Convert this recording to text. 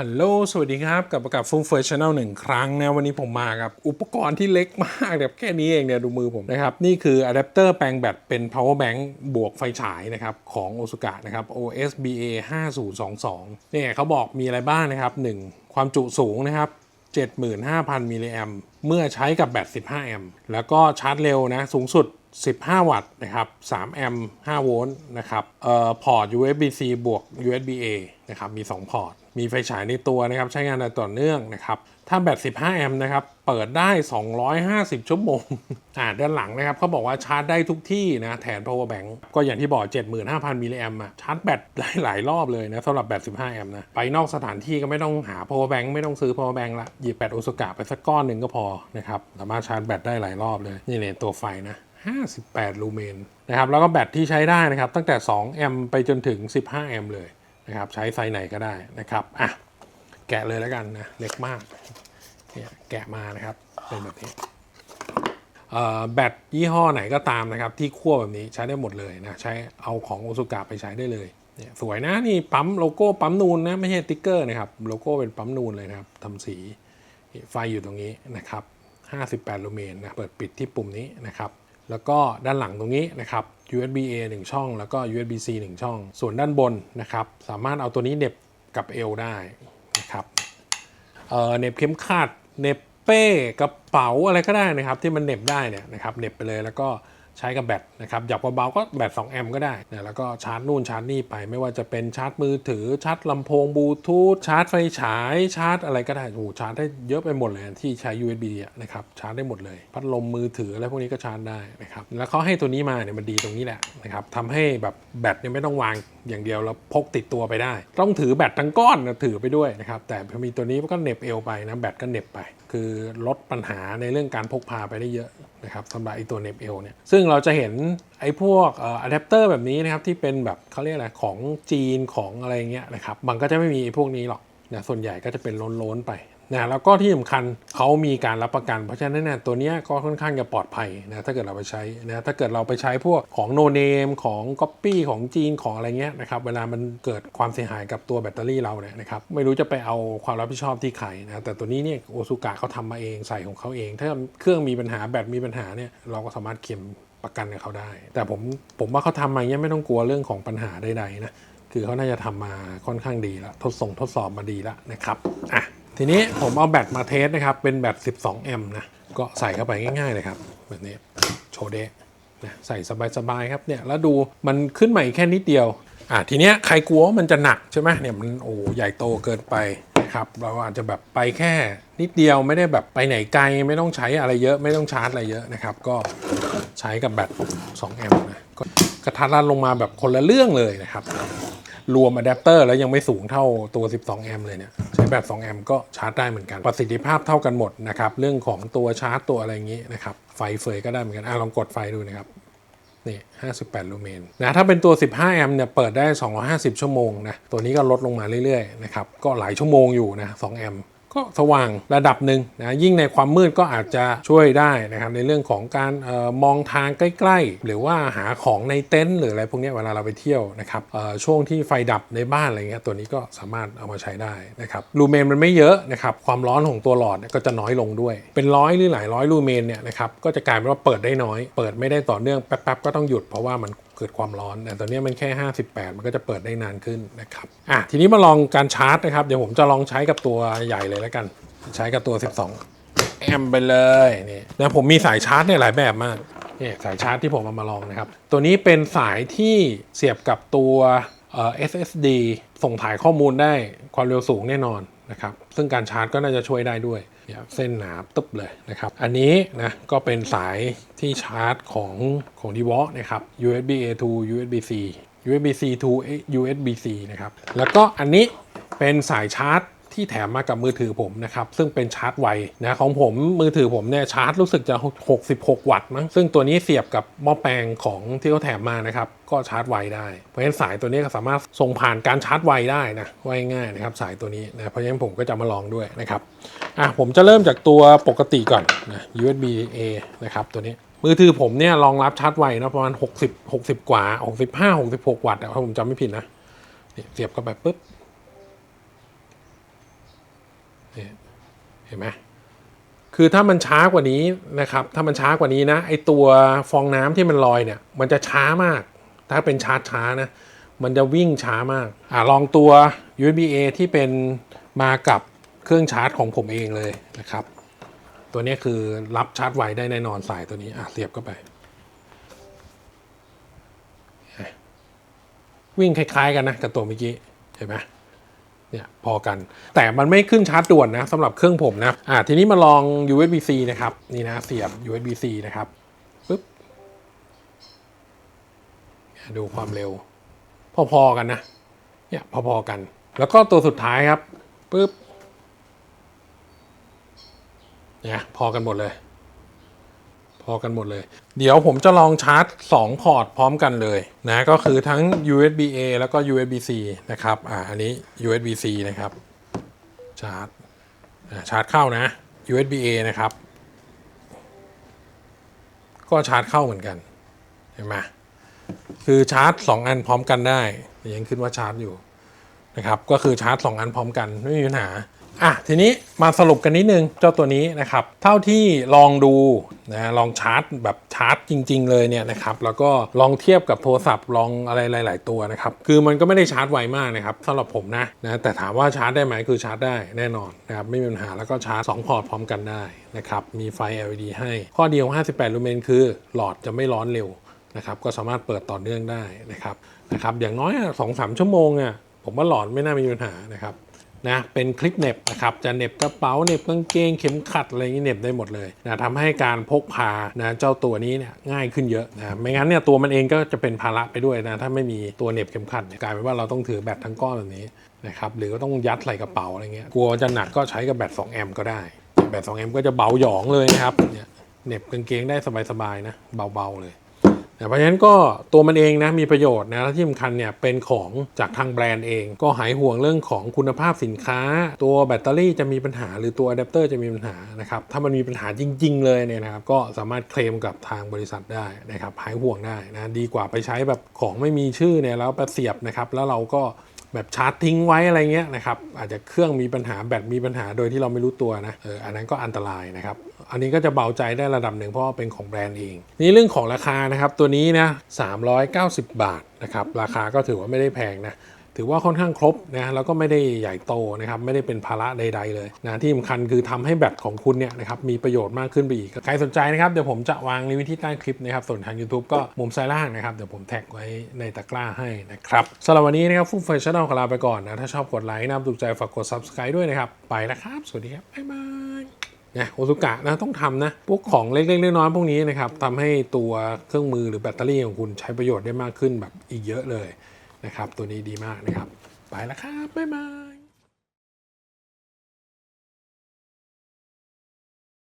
ฮัลโหล สวัสดีครับ กลับมากับฟุ้งเฟอร์ชแนลหนึ่งครั้งนะ วันนี้ผมมากับ อุปกรณ์ที่เล็กมากแบบแค่นี้เองเนี่ย ดูมือผมนะครับ นี่คืออะแดปเตอร์แปลงแบตเป็น power bank บวกไฟฉายนะครับ ของ o s u k a นะครับ OSBA 5022เนี่ยเขาบอกมีอะไรบ้างนะครับ 1. ความจุสูงนะครับ 75,000 มิลลิแอมเมื่อใช้กับแบต 15 แอมป์แล้วก็ชาร์จเร็วนะ สูงสุด 15 วัตต์นะครับ3แอมป์5โวลต์นะครับเอ่อพอร์ต USB-C บวก USB-A นะครับมี 2 พอร์ต มีไฟฉายในตัวนะครับใช้งานได้ต่อเนื่องนะครับถ้าแบต 15 แอมป์นะครับเปิดได้ 250 ชั่วโมงอ่าด้านหลังนะครับเขาบอกว่าชาร์จได้ทุกที่นะแทน power bank ก็อย่างที่บอก 75,000 มิลลิแอมป์อะชาร์จแบตได้หลายรอบเลยนะสำหรับแบต 15 แอมป์นะไปนอกสถานที่ก็ไม่ต้องหา power bank ไม่ต้องซื้อ power bank ละหยิบแบตโอซากะไปสักก้อนหนึ่งก็พอนะครับสามารถชาร์จแบตได้หลายรอบเลยนี่เลยตัวไฟนะ 58 ลูเมนนะครับแล้วก็แบตที่ใช้ได้นะครับ ตั้งแต่ 2 แอมป์ไปจนถึง 15 แอมป์เลยนะครับ ใช้ไฟไหนก็ได้นะครับอะแกะเลยแล้วกันนะ เล็กมากเนี่ยแกะมานะครับ เป็นแบบนี้แบตยี่ห้อไหนก็ตามนะครับ ที่คั่วแบบนี้ใช้ได้หมดเลยนะใช้เอาของโอซุกะไปใช้ได้เลยเนี่ยสวยนะนี่ปั๊มโลโก้ปั๊มนูนนะไม่ใช่ติ๊กเกอร์นะครับโลโก้เป็นปั๊มนูนเลยนะครับทำสีไฟอยู่ตรงนี้นะครับ 58 ลูเมนนะเปิดปิดที่ปุ่มนี้นะครับ แล้วก็ด้านหลังตรงนี้นะครับ USB A 1 ช่อง แล้วก็ USB C 1 ช่อง ส่วนด้านบนนะครับ สามารถเอาตัวนี้เน็บกับเอวได้นะครับเอ่อเน็บเข็มขัดเน็บเป้กระเป๋าอะไรก็ได้นะครับ ที่มันเน็บได้เนี่ยนะครับเน็บไปเลยแล้วก็ ใช้กับแบตนะครับหยับเบาๆก็แบต2แอมป์ก็ได้นะแล้วก็ชาร์จนู่นชาร์จนี่ไปไม่ว่าจะเป็นชาร์จมือถือชาร์จลำโพงบลูทูธชาร์จไฟฉายชาร์จอะไรก็ได้โอ้โหชาร์จได้เยอะไปหมดเลยที่ใช้ USB นะครับชาร์จได้หมดเลย พัดลมมือถืออะไรพวกนี้ก็ชาร์จได้นะครับแล้วเขาให้ตัวนี้มาเนี่ยมันดีตรงนี้แหละนะครับทำให้แบบแบตเนี่ยไม่ต้องวางอย่างเดียวแล้วพกติดตัวไปได้ ต้องถือแบตทั้งก้อนนะถือไปด้วยนะครับแต่พอมีตัวนี้มันก็เน็บเอวไปนะแบตก็เน็บไป คือลดปัญหาในเรื่องการพกพาไปได้เยอะ นะครับสำหรับไอตัวเน็บเอลเนี่ยซึ่งเราจะเห็นไอพวกอะแดปเตอร์แบบนี้นะครับที่เป็นแบบเขาเรียกอะไรของจีนของอะไรเงี้ยนะครับมันก็จะไม่มีไอพวกนี้หรอกนะส่วนใหญ่ก็จะเป็นล้นๆไป นะแล้วก็ที่สำคัญเขามีการรับประกัน เพราะฉะนั้นเนี่ยตัวเนี้ยก็ค่อนข้างจะปลอดภัยนะถ้าเกิดเราไปใช้นะถ้าเกิดเราไปใช้พวกของโนเนมของก๊อปปี้ของจีนของอะไรเงี้ยนะครับเวลามันเกิดความเสียหายกับตัวแบตเตอรี่เราเนี่ยนะครับไม่รู้จะไปเอาความรับผิดชอบที่ใครนะแต่ตัวนี้เนี่ยโอซูกะเขาทำมาเองใส่ของเขาเอง ถ้าเครื่องมีปัญหาแบตมีปัญหาเนี่ยเราก็สามารถเคลมประกันกับเขาได้ แต่ผมผมว่าเขาทำมาเนี่ยไม่ต้องกลัวเรื่องของปัญหาใดๆนะคือเขาน่าจะทำมาค่อนข้างดีแล้วทดส่งทดสอบมาดีแล้วนะครับอะ ทีนี้ผมเอาแบตมาเทสนะครับ เป็นแบต 12 แอมป์นะ ก็ใส่เข้าไปง่าย ๆ เลยครับ แบบนี้ โชว์เดะนะใส่สบาย ๆ ครับ เนี่ย แล้วดูมันขึ้นมาอีกแค่นิดเดียว อะ ทีเนี้ยใครกลัวว่ามันจะหนักใช่ไหมเนี่ยมันโอ้ใหญ่โตเกินไปนะครับ เราอาจจะแบบไปแค่นิดเดียวไม่ได้แบบไปไหนไกล ไม่ต้องใช้อะไรเยอะ ไม่ต้องชาร์จอะไรเยอะนะครับ ก็ใช้กับแบต 2 แอมป์นะ ก็กระทัดรัดลงมาแบบคนละเรื่องเลยนะครับ รวมอะแดปเตอร์แล้วยังไม่สูงเท่าตัว 12 แอมป์เลยเนี่ย ใช้แบบ 2 แอมป์ก็ชาร์จได้เหมือนกัน ประสิทธิภาพเท่ากันหมดนะครับ เรื่องของตัวชาร์จตัวอะไรอย่างนี้นะครับ ไฟเฟยก็ได้เหมือนกัน อะลองกดไฟดูนะครับนี่ 58 ลูเมน นะ ถ้าเป็นตัว 15 แอมป์เนี่ย เปิดได้ 250 ชั่วโมงนะ ตัวนี้ก็ลดลงมาเรื่อย ๆ นะครับ ก็หลายชั่วโมงอยู่นะ 2 แอมป์ ก็สว่างระดับหนึ่งนะยิ่งในความมืดก็อาจจะช่วยได้นะครับในเรื่องของการออมองทางใกล้ๆ หรือว่าหาของในเต็นท์หรืออะไรพวกนี้เวลาเราไปเที่ยวนะครับออช่วงที่ไฟดับในบ้านอะไรเงี้ยตัวนี้ก็สามารถเอามาใช้ได้นะครับลูเมนมันไม่เยอะนะครับความร้อนของตัวหลอดก็จะน้อยลงด้วย เป็นร้อยหรือหลายร้อยลูเมนเนี่ยนะครับก็จะกลายเป็นว่าเปิดได้น้อย เปิดไม่ได้ต่อเนื่องแป๊บๆก็ต้องหยุดเพราะว่ามันเกิดความร้อนแต่ตอนนี้มันแค่ 58 มันก็จะเปิดได้นานขึ้นนะครับอะทีนี้มาลองการชาร์จนะครับ เดี๋ยวผมจะลองใช้กับตัวใหญ่เลยแล้วกัน ใช้กับตัว 12 แอมป์ไปเลยนี่นะผมมีสายชาร์จเนี่ยหลายแบบมากนี่สายชาร์จที่ผมเอามาลองนะครับ ตัวนี้เป็นสายที่เสียบกับตัวเอ่อ SSD ส่งถ่ายข้อมูลได้ความเร็วสูงแน่นอนนะครับ ซึ่งการชาร์จก็น่าจะช่วยได้ด้วย เนี่ยเส้นหนาตึ๊บเลยนะครับ อันนี้นะก็เป็นสายที่ชาร์จของของ d e v o นะครับ USB A to USB C USB C to USB C นะครับ แล้วก็อันนี้เป็นสายชาร์จ ที่แถมมากับมือถือผมนะครับซึ่งเป็นชาร์จไวนะของผมมือถือผมเนี่ยชาร์จรู้สึกจะ 66 วัตต์มั้งซึ่งตัวนี้เสียบกับหม้อแปลงของที่เขาแถมมานะครับก็ชาร์จไวได้ เพราะฉะนั้นสายตัวนี้ก็สามารถส่งผ่านการชาร์จไวได้นะว่าง่ายนะครับสายตัวนี้นะเพราะฉะนั้นผมก็จะมาลองด้วยนะครับอะผมจะเริ่มจากตัวปกติก่อนนะ USB A นะครับตัวนี้มือถือผมเนี่ยรองรับชาร์จไวนะประมาณ 60 60 กว่า 65 66 วัตต์ถ้าผมจำไม่ผิดนะเสียบเข้าไปปุ๊บ เนี่ยเห็นไหมคือถ้ามันช้ากว่านี้นะครับถ้ามันช้ากว่านี้นะไอตัวฟองน้ำที่มันลอยเนี่ย มันจะช้ามาก ถ้าเป็นชาร์จช้านะมันจะวิ่งช้ามากอ่าลองตัว USB A ที่เป็นมากับเครื่องชาร์จของผมเองเลยนะครับ ตัวนี้คือรับชาร์จไวได้แน่นอนสายตัวนี้อะเสียบเข้าไป วิ่งคล้าย ๆ กันนะกับตัวเมื่อกี้เห็นไหม เนี่ยพอกัน แต่มันไม่ขึ้นชาร์จด่วนนะสำหรับเครื่องผมนะอ่าทีนี้มาลอง USB-C นะครับ นี่นะเสียบ USB-C นะครับปึ๊บเนี่ยดูความเร็ว พอๆกันนะ เนี่ยพอๆกัน แล้วก็ตัวสุดท้ายครับปึ๊บเนี่ยพอกันหมดเลย พอกันหมดเลย เดี๋ยวผมจะลองชาร์จ 2 พอร์ตพร้อมกันเลยนะก็คือทั้ง USB A แล้วก็ USB C นะครับอ่าอันนี้ USB C นะครับชาร์จชาร์จเข้านะ USB A นะครับ ก็ชาร์จเข้าเหมือนกันเห็นไหมคือชาร์จ 2 อันพร้อมกันได้ยังขึ้นว่าชาร์จอยู่นะครับก็คือชาร์จ 2 อันพร้อมกันไม่มีปัญหา อะทีนี้มาสรุปกันนิดนึงเจ้าตัวนี้นะครับ เท่าที่ลองดูนะลองชาร์จแบบชาร์จจริง ๆ เลยเนี่ยนะครับแล้วก็ลองเทียบกับโทรศัพท์ลองอะไรหลาย ๆ ตัวนะครับคือมันก็ไม่ได้ชาร์จไวมากนะครับสำหรับผมนะนะแต่ถามว่าชาร์จได้ไหมคือชาร์จได้แน่นอนนะครับไม่มีปัญหาแล้วก็ชาร์จ 2 พอร์ตพร้อมกันได้นะครับมีไฟ LED ให้ ข้อดีของ 58 ลูเมนคือหลอดจะไม่ร้อนเร็วนะครับก็สามารถเปิดต่อเนื่องได้นะครับนะครับอย่างน้อยสองสามชั่วโมงอะผมว่าหลอดไม่น่ามีปัญหานะครับ นะเป็นคลิปเน็บนะครับจะเน็บกระเป๋าเน็บกางเกงเข็มขัดอะไรอย่างนี้เน็บได้หมดเลยนะทำให้การพกพานะเจ้าตัวนี้เนี่ยง่ายขึ้นเยอะนะไม่งั้นเนี่ยตัวมันเองก็จะเป็นภาระไปด้วยนะถ้าไม่มีตัวเน็บเข็มขัดกลายเป็นว่าเราต้องถือแบตทั้งก้อนแบบนี้นะครับหรือก็ต้องยัดใส่กระเป๋าอะไรเงี้ยกลัวจะหนักก็ใช้กับแบต2แอมป์ก็ได้แบต2แอมป์ก็จะเบาหยองเลยนะครับเนี่ยเน็บกางเกงได้สบายๆนะเบาๆเลย เพราะฉะนั้นก็ตัวมันเองนะมีประโยชน์นะและที่สำคัญเนี่ยเป็นของจากทางแบรนด์เอง ก็หายห่วงเรื่องของคุณภาพสินค้า ตัวแบตเตอรี่จะมีปัญหาหรือตัวอะแดปเตอร์จะมีปัญหานะครับถ้ามันมีปัญหาจริง ๆ เลยเนี่ยนะครับก็สามารถเคลมกับทางบริษัทได้นะครับหายห่วงได้นะดีกว่าไปใช้แบบของไม่มีชื่อเนี่ยแล้วไปเสียบนะครับแล้วเราก็ แบบชาร์จทิ้งไว้อะไรเงี้ยนะครับอาจจะเครื่องมีปัญหาแบตมีปัญหาโดยที่เราไม่รู้ตัวนะเอออันนั้นก็อันตรายนะครับอันนี้ก็จะเบาใจได้ระดับหนึ่งเพราะเป็นของแบรนด์เอง นี่เรื่องของราคานะครับตัวนี้นะ390 บาทนะครับราคาก็ถือว่าไม่ได้แพงนะ ถือว่าค่อนข้างครบนะแล้วก็ไม่ได้ใหญ่โตนะครับไม่ได้เป็นภาระใด ๆ เลยนะที่สำคัญคือทำให้แบตของคุณเนี่ยนะครับมีประโยชน์มากขึ้นไปอีก ใครสนใจนะครับเดี๋ยวผมจะวางลิงก์ไว้ที่ใต้คลิปนะครับส่วนทาง YouTube ก็มุมซ้ายล่างนะครับเดี๋ยวผมแท็กไว้ในตะกร้าให้นะครับสำหรับวันนี้นะครับฟุ่มเฟชชั่นอลของเราไปก่อนนะถ้าชอบกดไลค์นะถูกใจฝากกด subscribe ด้วยนะครับไปแล้วครับ สวัสดีครับบ๊ายบายนะโอซุกะนะต้องทำนะพวกของเล็กๆน้อยๆพวกนี้นะครับทำให้ตัวเครื่องมือหรือแบตเตอรี่ของคุณใช้ประโยชน์ได้มากขึ้นแบบอีกเยอะเลย นะครับ ตัวนี้ดีมากนะครับ ไปแล้วครับ บ๊ายบาย